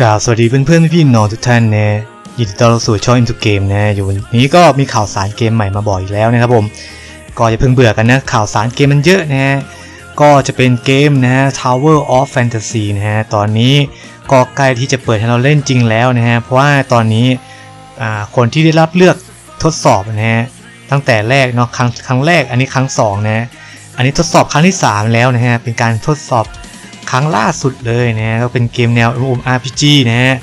กล่าวสวัสดีเพื่อนเพื่อนพี่น้องทุกท่านนะยินดีต้อนรับสู่ช่อง Into Game นะอยู่นนี้ก็มีข่าวสารเกมใหม่มาบอกอีกแล้วนะครับผม ก็อย่าเพิ่งเบื่อกันนะ ข่าวสารเกมมันเยอะนะฮะก็จะเป็นเกมนะฮะ Tower of Fantasy นะฮะตอนนี้ก็ใกล้ที่จะเปิดให้เราเล่นจริงแล้วนะฮะเพราะว่าตอนนี้อ่าคนที่ได้รับเลือกทดสอบนะฮะตั้งแต่แรกเนาะครั้งครั้งแรกอันนี้ครั้งสองนะอันนี้ทดสอบครั้งที่ 3 แล้วนะฮะเป็นการทดสอบ ครั้งล่าสุดเลยนะก็เป็นเกมแนว MMORPG นะฮะ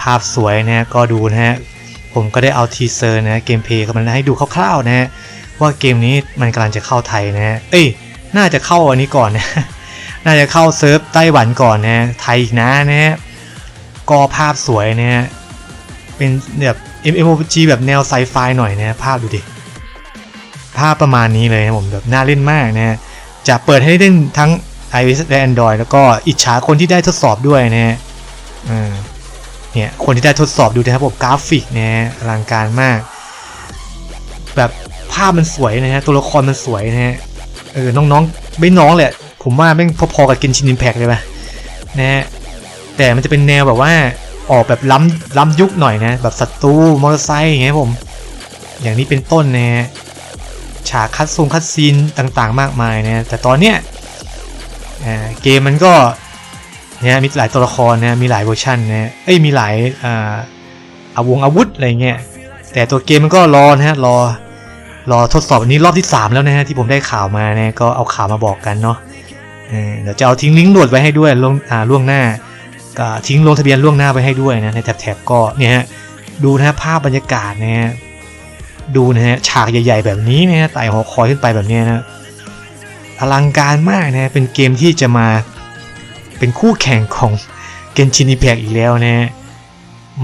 ภาพสวยนะก็ดูนะฮะผมก็ได้เอาทีเซอร์นะเกมเพลย์ก็มันให้ดูคร่าวๆนะฮะว่าเกมนี้มันกำลังจะเข้าไทยนะฮะเอ้ยน่าจะเข้าอันนี้ก่อนนะน่าจะเข้าเซิร์ฟไต้หวันก่อนนะไทยอีกนะนะฮะก็ภาพสวยนะฮะเป็นแบบ MMORPG แบบแนวไซไฟหน่อยนะภาพดูดิภาพประมาณนี้เลยนะผมแบบน่าเล่นมากนะจะเปิดให้เล่นทั้ง iOS และ Android แล้วก็อิจฉาคนที่ได้ทดสอบด้วยนะฮะอ่าเนี่ยคนที่ได้ทดสอบดูนะครับผมกราฟิกนะฮะอลังการมาก แบบภาพมันสวยนะฮะตัวละครมันสวยนะฮะเออน้องๆไม่น้องแหละผมว่าแม่งพอๆกับกินชินอิมแพกเลยป่ะนะฮะแต่มันจะเป็นแนวแบบว่าออกแบบล้ำล้ำยุคหน่อยนะ แบบศัตรูมอเตอร์ไซค์อย่างเงี้ยผม อย่างนี้เป็นต้นนะฮะฉากคัดซูงคัดซีนต่างๆ มากมายนะแต่ตอนเนี้ย เกมมันก็เนี่ยมีหลายตัวละครนะมีหลายเวอร์ชันนะเอ้ยมีหลายอ่าอาวงอาวุธอะไรเงี้ยแต่ตัวเกมมันก็รอนะฮะรอรอทดสอบอันนี้รอบที่ 3 แล้วนะฮะที่ผมได้ข่าวมานะก็เอาข่าวมาบอกกันเนาะเเดี๋ยวจะเอาทิ้งลิงก์โหลดไว้ให้ด้วยล่วงอ่าล่วงหน้าก็ทิ้งลงทะเบียนล่วงหน้าไปให้ด้วยนะในแถบๆก็เนี่ยฮะดูนะฮะภาพบรรยากาศนะฮะดูนะฮะฉากใหญ่ ๆ แบบนี้นะฮะไต่หอคอยขึ้นไปแบบนี้นะ อลังการมากนะเป็นเกมที่จะมาเป็นคู่แข่งของเกนชิน i แพกอีกแล้วนะ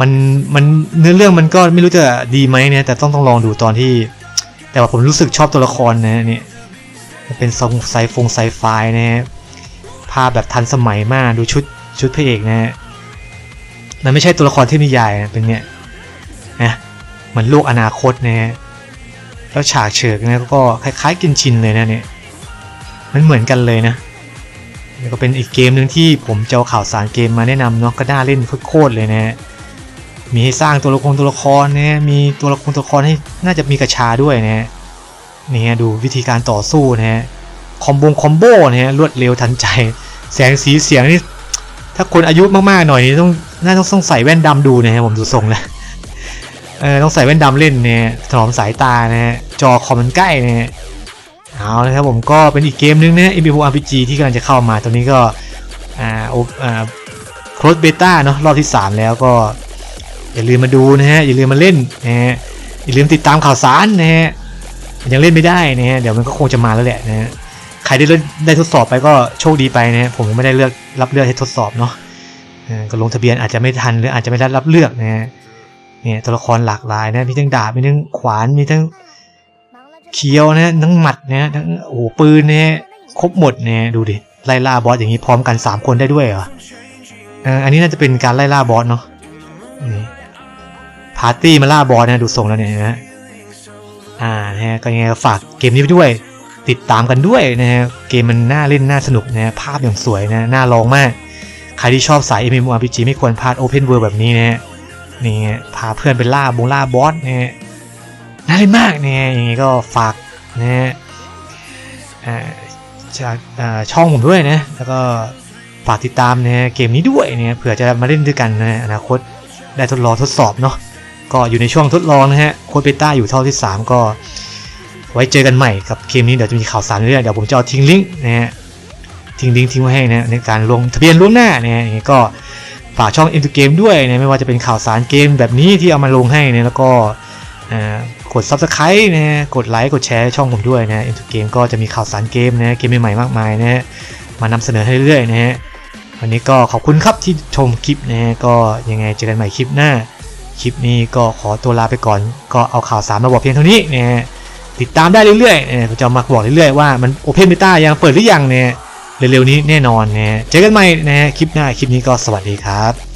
มันมันเนื้อเรื่องมันก็ไม่รู้จะดีไหมเนี่ยแต่ต้องต้องลองดูตอนที่ แต่ว่าผมรู้สึกชอบตัวละครนะเนี่ยมันเป็นทรงไซฟงไซไฟนะฮะภาพแบบทันสมัยมากดูชุดชุดพระเอกนะฮะมันไม่ใช่ตัวละครที่นิยายนะเป็นเนี่ยนะเหมือนโลกอนาคตนะฮะแล้วฉากเฉิกนะก็คล้ายๆกินชินเลยนะเนี่ย มันเหมือนกันเลยนะแล้วก็เป็นอีกเกมหนึ่งที่ผมจะเอาข่าวสารเกมมาแนะนำเนาะก็น่าเล่นโคตรเลยนะฮะมีให้สร้างตัวละครตัวละครนะมีตัวละครตัวละครให้น่าจะมีกระชาด้วยนะฮะนี่ฮะดูวิธีการต่อสู้นะฮะคอมโบคอมโบนะฮะรวดเร็วทันใจ แสงสีเสียงนี่ถ้าคนอายุมากๆหน่อยนี่ต้องน่าต้องต้องใส่แว่นดำดูนะฮะผมดูทรงแล้วเออต้องใส่แว่นดำเล่นเนี่ยถนอมสายตานะฮะจอคอมมันใกล้นะฮะ เอาละครับผมก็เป็นอีกเกมนึงนะ MMORPG ที่กำลังจะเข้ามาตอนนี้ก็อ่าโอ่าโคลดเบต้าเนาะรอบที่ 3 แล้วก็ อย่าลืมมาดูนะฮะ อย่าลืมมาเล่นนะฮะอย่าลืมติดตามข่าวสารนะฮะมันยังเล่นไม่ได้นะฮะเดี๋ยวมันก็คงจะมาแล้วแหละนะฮะใครได้เล่นได้ทดสอบไปก็โชคดีไปนะฮะผมไม่ได้เลือกรับเลือกให้ทดสอบเนาะอ่าก็ลงทะเบียนอาจจะไม่ทันหรืออาจจะไม่ได้รับเลือกนะฮะเนี่ยตัวละครหลากหลายนะมีทั้งดาบมีทั้งขวานมีทั้ง เคี้ยวนะทั้งหมัดนะทั้งโอ้ปืนนะครบหมดนะดูดิไล่ล่าบอสอย่างนี้พร้อมกัน 3 คนได้ด้วยเหรออันนี้น่าจะเป็นการไล่ล่าบอสเนาะนี่พาร์ตี้มาล่าบอสนะดูทรงแล้วเนี่ยนะอ่านะฮะก็ยังไงก็ฝากเกมนี้ไปด้วย ติดตามกันด้วยนะฮะเกมมันน่าเล่นน่าสนุกนะภาพอย่างสวยนะน่าลองมาก ใครที่ชอบสาย MMORPG ไม่ควรพลาด Open World แบบนี้นะฮะนี่ฮะพาเพื่อนไปล่าบงล่าบอสนะฮะ น่าเล่นมากเนี่ยอย่างนี้ก็ฝากนะฮะอ่าจากช่องผมด้วยนะ แล้วก็ฝากติดตามนะเกมนี้ด้วยเนี่ยเผื่อจะมาเล่นด้วยกันนะอนาคตได้ทดลองทดสอบเนาะก็อยู่ในช่วงทดลองนะฮะโค้ดเบต้าอยู่เท่าที่ 3 ก็ไว้เจอกันใหม่กับเกมนี้เดี๋ยวจะมีข่าวสารเรื่อยเดี๋ยวผมจะเอาทิ้งลิงก์นะฮะทิ้งลิงก์ทิ้งไว้ให้นะในการลงทะเบียนล่วงหน้าเนี่ยอย่างนี้ก็ฝากช่อง Into Game ด้วยนะไม่ว่าจะเป็นข่าวสารเกมแบบนี้ที่เอามาลงให้นะแล้วก็อ่า กด Subscribe นะกดไลค์กดแชร์ช่องผมด้วยนะ Into Game ก็จะมีข่าวสารเกมนะเกมใหม่ๆมากมายนะฮะมานำเสนอให้เรื่อยๆนะฮะวันนี้ก็ขอบคุณครับที่ชมคลิปนะฮะก็ยังไงเจอกันใหม่คลิปหน้า คลิปนี้ก็ขอตัวลาไปก่อน ก็เอาข่าวสารมาบอกเพียงเท่านี้นะฮะติดตามได้เรื่อยๆนะผมจะมาบอกเรื่อยๆว่ามัน Open Beta ยังเปิดหรือยังเนี่ยเร็วๆนี้แน่นอนนะเจอกันใหม่นะฮะคลิปหน้าคลิปนี้ก็สวัสดีครับ